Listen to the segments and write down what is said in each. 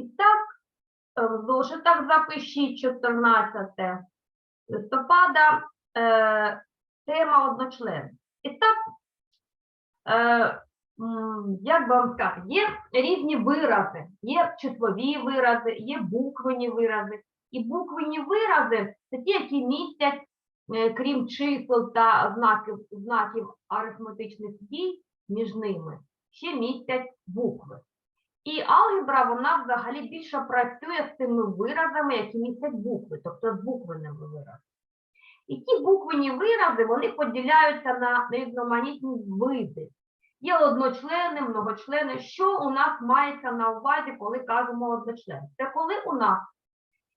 І так, е, в зошитах запишіть 14 листопада е, тема одночлен. І так, е, як вам сказати, є різні вирази, є числові вирази, є буквені вирази. І буквені вирази це ті, які містять, е, крім чисел та знаків, знаків арифметичних дій між ними, ще містять букви. І алгебра, вона взагалі більше працює з тими виразами, які містять букви, тобто з буквеними виразами. І ті буквені вирази, вони поділяються на різноманітні види. Є одночлени, многочлени. Що у нас мається на увазі, коли кажемо одночлен? Це коли у нас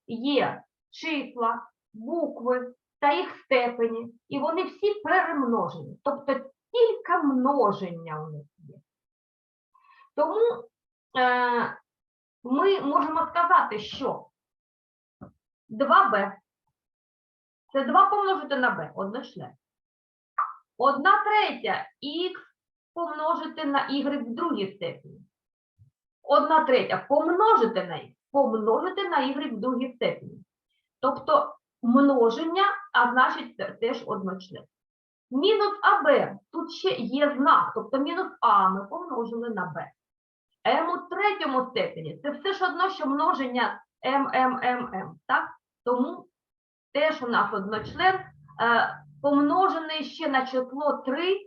є числа, букви та їх степені, і вони всі перемножені. Тобто тільки множення у них є. Тому ми можемо сказати, що 2b це 2 помножити на b, одночлен. 1 третя х помножити на y в другій степені. 1 третя помножити на х, помножити на y в другій степені. Тобто множення, а значить це теж одночлен. Мінус АБ, тут ще є знак, тобто мінус А ми помножили на Б. М у третьому степені це все ж одно, що множення М, М, М, М, так? Тому теж у нас одночлен е, помножений ще на число 3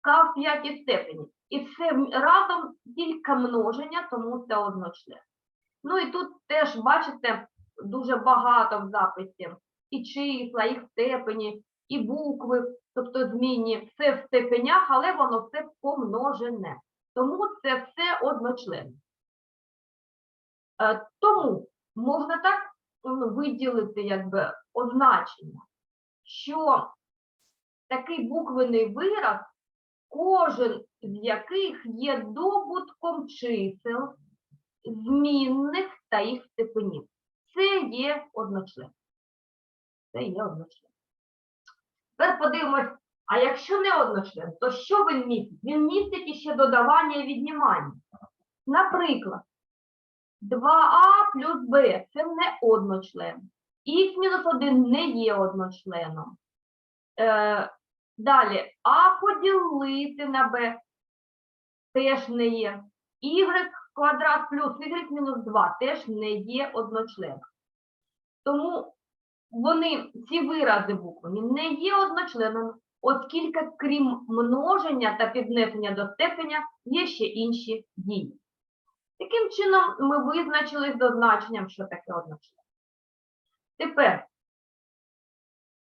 К в п'ятій степені. І це разом тільки множення, тому це одночлен. Ну і тут теж, бачите, дуже багато в записі. І числа, і степені, і букви, тобто змінні, все в степенях, але воно все помножене. Тому це все одночлен. Е, Тому можна так м, виділити якби означення, що такий буквений вираз, кожен з яких є добутком чисел, змінних та їх степенів. Це є одночлен. Це є одночлен. Тепер подивимось, а якщо не одночлен, то що він містить? Він містить іще додавання і віднімання. Наприклад, 2а плюс b це не одночлен. Х мінус 1 не є одночленом. Е, далі, а поділити на b теж не є. Y квадрат плюс y мінус 2 теж не є одночленом. Тому вони, ці вирази буквені, не є одночленами, оскільки крім множення та піднесення до степеня є ще інші дії. Таким чином, ми визначили з означенням, що таке одночлен. Тепер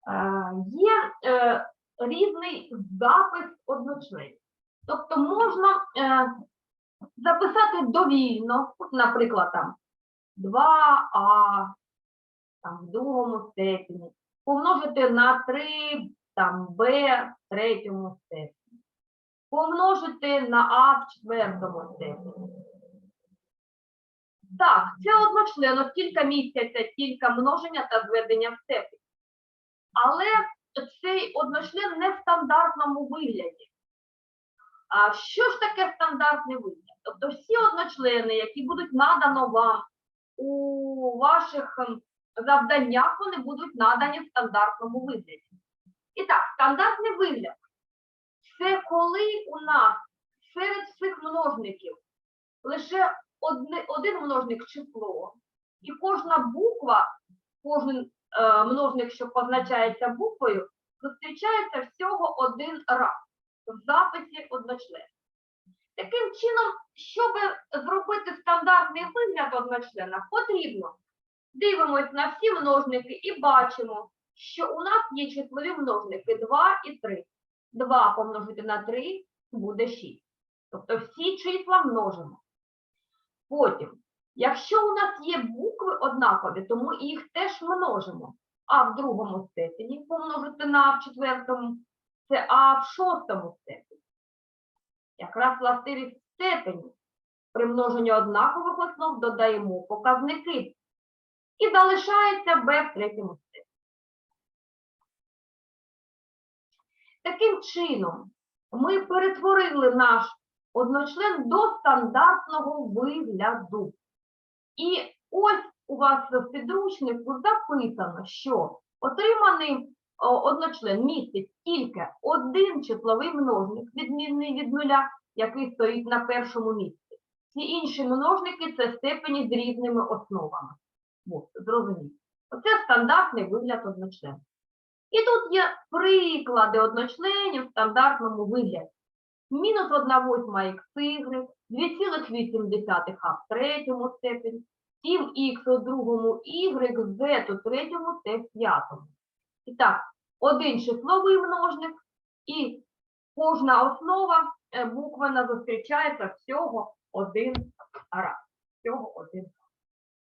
е, є е, різний запис одночленів. Тобто можна е, записати довільно, наприклад, там 2а там, в другому степені, помножити на 3 там, b в третьому степені, помножити на а в четвертому степені. Так, це одночлен, оскільки містяться тільки множення та зведення в степені. Але цей одночлен не в стандартному вигляді. А що ж таке стандартний вигляд? Тобто всі одночлени, які будуть надано вам у ваших завданнях, вони будуть надані в стандартному вигляді. І так, стандартний вигляд це коли у нас серед всіх множників лише одне, один множник число, і кожна буква, кожен е, множник, що позначається буквою, зустрічається всього один раз в записі одночлен. Таким чином, щоб зробити стандартний вигляд одночлена, потрібно дивимось на всі множники і бачимо, що у нас є числові множники 2 і 3. 2 помножити на 3 буде 6. Тобто всі числа множимо. Потім, якщо у нас є букви однакові, то ми їх теж множимо. А в другому степені помножити на в четвертому, це А в шостому степені. Якраз властивість степені. При множенні однакових основ додаємо показники. І залишається b в третьому Таким чином, ми перетворили наш одночлен до стандартного вигляду. І ось у вас в підручнику записано, що отриманий одночлен містить тільки один числовий множник, відмінний від нуля, який стоїть на першому місці. Всі інші множники це степені з різними основами. От, зрозуміло. Оце стандартний вигляд одночлена. І тут є приклади одночленів в стандартному вигляді. Мінус 1 восьма xy, 2,8 а в третьому степені, 7х у другому, y, z у третьому, t в п'ятому. І так, один числовий множник і кожна основа е, буквена зустрічається всього один раз. Всього один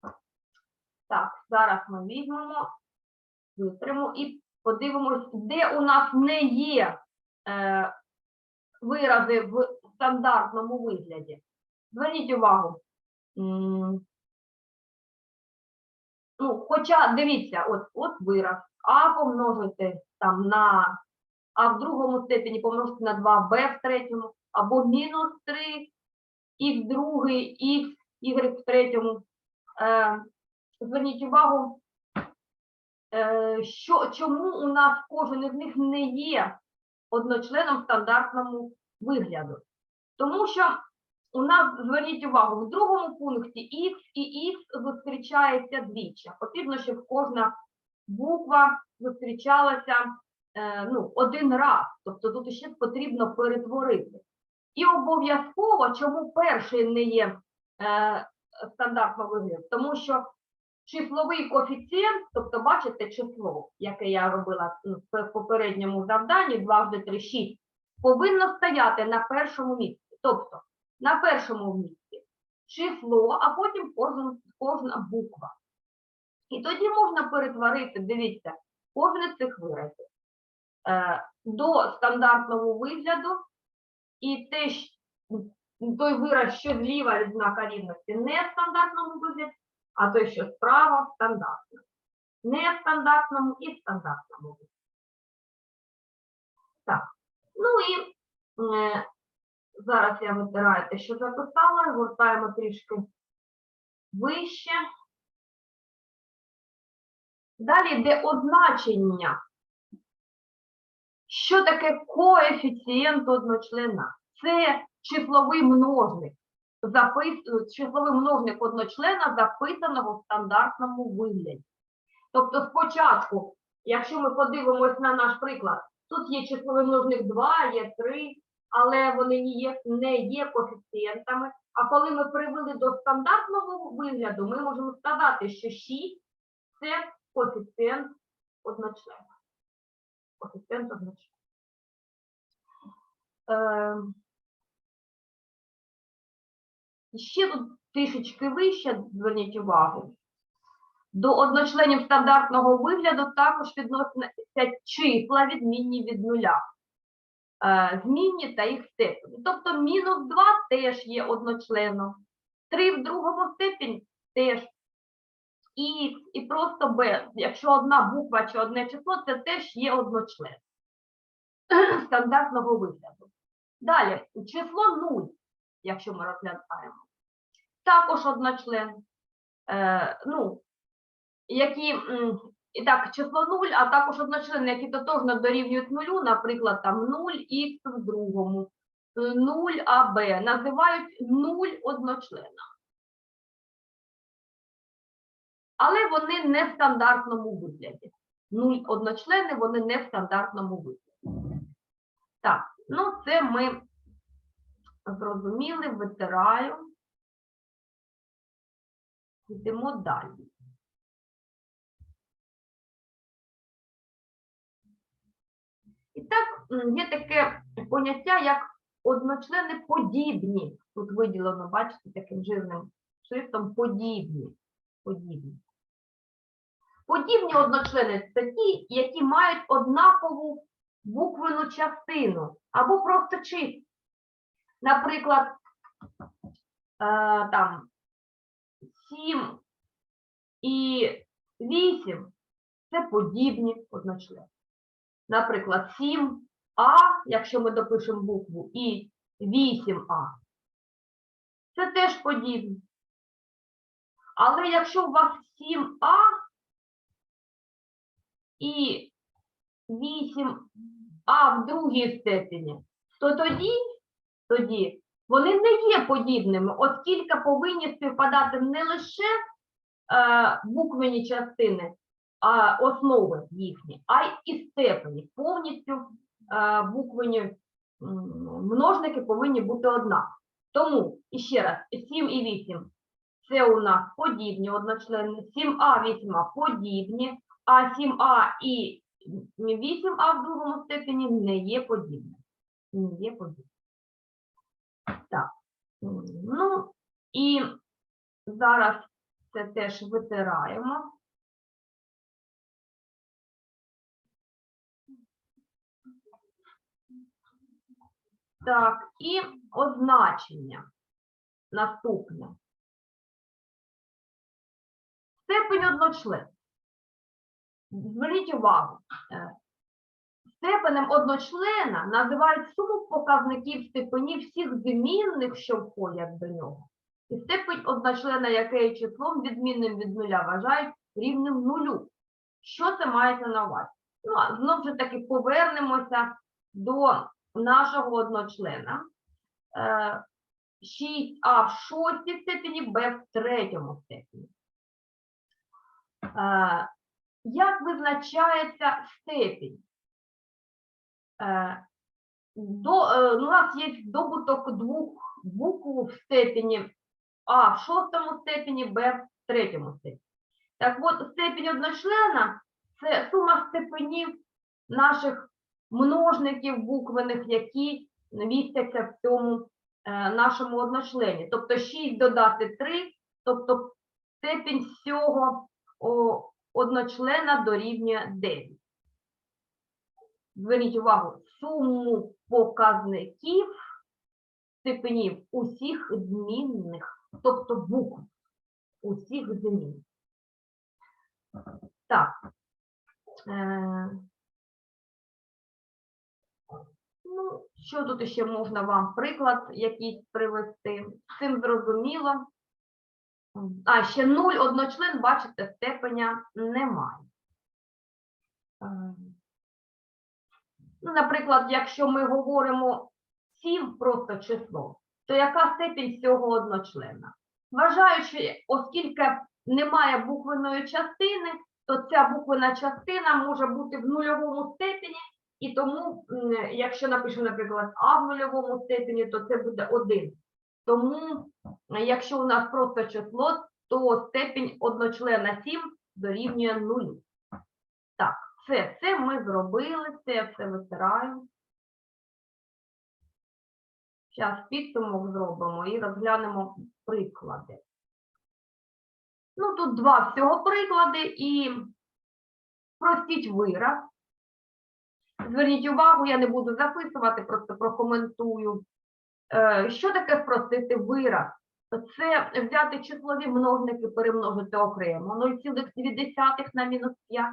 раз. Так, зараз ми візьмемо, витримо і подивимось, де у нас не є е, вирази в стандартному вигляді. Зверніть увагу. Ну, хоча, дивіться, от, от вираз. А помножити там на А в другому степені помножити на 2Б в третьому, або мінус 3, Х другий, Х, Y в третьому. Е, зверніть увагу, що, чому у нас кожен із них не є одночленом в стандартному вигляду. Тому що у нас, зверніть увагу, в другому пункті Х і Х зустрічається двічі. Потрібно, щоб кожна буква зустрічалася е, ну, один раз. Тобто тут ще потрібно перетворити. І обов'язково, чому перший не є е, стандартно вигляд? Тому що числовий коефіцієнт, тобто бачите число, яке я робила ну, в попередньому завданні, 2 в 3, 6, повинно стояти на першому місці. Тобто на першому місці число, а потім кожен, кожна буква. І тоді можна перетворити, дивіться, кожне з цих виразів е, до стандартного вигляду, і те, той вираз, що зліва від знака рівності, не стандартному вигляді, а той, що справа в стандартному. Не в стандартному і в стандартному. Так, ну і е, зараз я витираю те, що записала, гортаємо трішки вище. Далі йде означення. Що таке коефіцієнт одночлена? Це числовий множник. Запис... Числовий множник одночлена, записаного в стандартному вигляді. Тобто спочатку, якщо ми подивимось на наш приклад, тут є числовий множник 2, є 3, але вони не є, не є коефіцієнтами. А коли ми привели до стандартного вигляду, ми можемо сказати, що 6 це коефіцієнт одночлена. Коефіцієнт одночлена. Е, і ще тут трішечки вище, зверніть увагу. До одночленів стандартного вигляду також відносяться числа, відмінні від нуля. Е, змінні та їх степені. Тобто мінус 2 теж є одночленом. 3 в другому степені теж. Х і просто b. Якщо одна буква чи одне число, це теж є одночлен стандартного вигляду. Далі, число 0, якщо ми розглядаємо, також одночлен. Е, ну, які, і так, число 0, а також одночлени, які тотожно дорівнюють нулю, наприклад, там 0х в другому, 0аб, називають 0 одночлена. Але вони не в стандартному вигляді. 0 одночлени, вони не в стандартному вигляді. Так, ну це ми зрозуміли, витираю. Йдемо далі. І так, є таке поняття, як одночлени подібні. Тут виділено, бачите, таким жирним шрифтом подібні. Подібні. Подібні одночлени це ті, які мають однакову буквену частину або просто числа. Наприклад, е, там 7 і 8 це подібні одночлени. Наприклад, 7А, якщо ми допишемо букву, і 8А. Це теж подібні. Але якщо у вас 7а і 8а в другій степені, то тоді, тоді вони не є подібними, оскільки повинні співпадати не лише е, буквені частини, а основи їхні, а й і степені. Повністю е, буквені множники повинні бути однакові. Тому, іще раз, 7 і 8 це у нас подібні одночлени, 7а, 8а подібні, а 7а і 8а в другому степені не є подібні. Не є подібні. Так. Ну, і зараз це теж витираємо. Так, і означення. Наступне. Степень одночлен. Зверніть увагу. Е, Степенем одночлена називають суму показників степенів всіх змінних, що входять до нього. І степень одночлена, яке є числом відмінним від нуля, вважають рівним нулю. Що це мається на увазі? Ну, а знову ж таки повернемося до нашого одночлена. Е, 6а в шостій степені, Б в третьому степені. Е, Як визначається степінь? Е, До, е, у нас є добуток двох букв в степені А в шостому степені, Б в третьому степені. Так от, степінь одночлена це сума степенів наших множників буквених, які містяться в цьому е, нашому одночлені. Тобто 6 додати 3, тобто степінь всього одночлена дорівнює 9. Зверніть увагу, суму показників степенів усіх змінних, тобто букв усіх змін. Так. Е, Ну, що тут ще можна вам приклад якийсь привести? Цим зрозуміло. А, ще 0 одночлен, бачите, степеня немає. Ну, наприклад, якщо ми говоримо 7 просто число, то яка степінь цього одночлена? Вважаю, що оскільки немає буквеної частини, то ця буквена частина може бути в нульовому степені, і тому, якщо напишемо, наприклад, А в нульовому степені, то це буде 1. Тому, якщо у нас просто число, то степінь одночлена 7 дорівнює 0. Все, це ми зробили, це все витираємо. Зараз підсумок зробимо і розглянемо приклади. Ну, тут два всього приклади і простіть вираз. Зверніть увагу, я не буду записувати, просто прокоментую. Е, Що таке спростити вираз? Це взяти числові множники, перемножити окремо. 0,2 на мінус 5.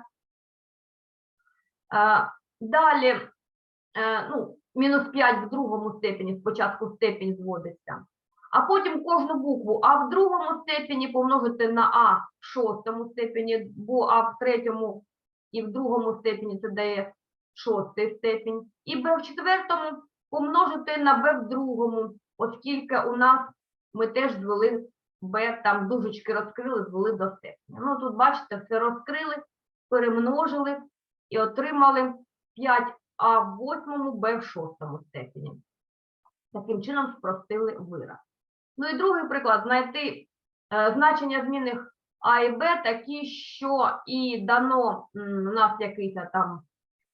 Е, Далі, е, ну, мінус 5 в другому степені, спочатку степінь зводиться. А потім кожну букву А в другому степені помножити на А в шостому степені, бо А в третьому і в другому степені це дає шостий степінь. І Б в четвертому помножити на Б в другому, оскільки у нас ми теж звели Б, там дужечки розкрили, звели до степеня. Ну тут, бачите, все розкрили, перемножили і отримали 5А в восьмому, Б в шостому степені. Таким чином спростили вираз. Ну і другий приклад знайти е, значення змінних А і Б такі, що і дано у нас якийсь там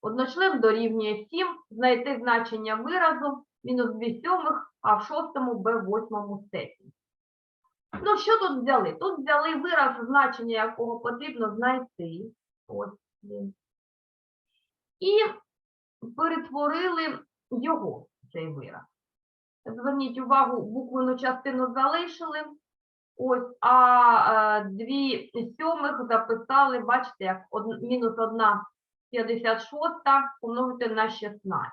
одночлен дорівнює 7, знайти значення виразу мінус 2 сьомих, а в шостому Б в восьмому степені. Ну, що тут взяли? Тут взяли вираз, значення якого потрібно знайти. Ось він. І перетворили його, цей вираз. Зверніть увагу, буквену частину залишили. Ось, а дві сьомих записали, бачите, як мінус 1 56 помножити на 16.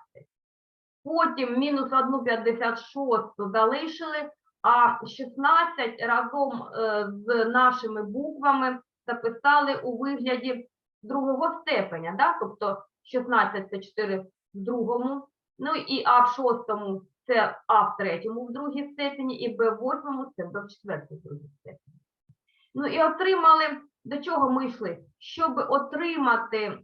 Потім мінус 1 56 залишили, а 16 разом е, з нашими буквами записали у вигляді другого степеня, да? тобто 16 це 4 в другому, ну і А в шостому це А в третьому в другій степені, і Б в восьмому це Б в четвертій в другій степені. Ну і отримали, до чого ми йшли? Щоб отримати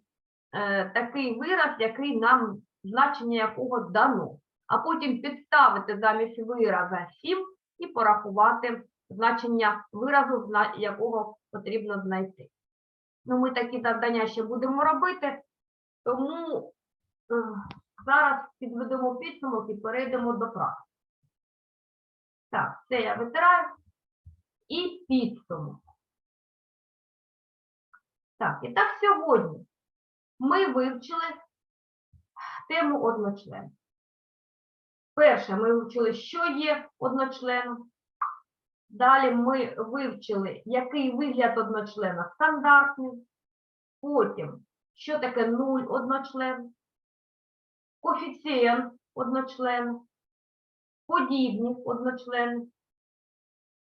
е, такий вираз, який нам значення якого дано, а потім підставити замість вираза 7 і порахувати значення виразу, якого потрібно знайти. Ну, ми такі завдання ще будемо робити, тому е, зараз підведемо підсумок і перейдемо до практики. Так, це я витираю. І підсумок. Так, і так сьогодні ми вивчили тему одночлен. Перше, ми вивчили, що є одночленом. Далі ми вивчили, який вигляд одночлена стандартний. Потім, що таке нуль одночлен, коефіцієнт одночлен, подібні одночлени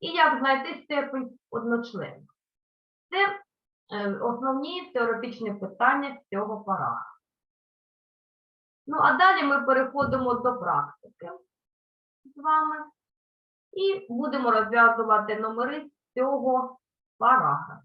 і як знайти степень одночлена. Це е, основні теоретичні питання цього параграфу. Ну, а далі ми переходимо до практики з вами і будемо розв'язувати номери цього параграфу.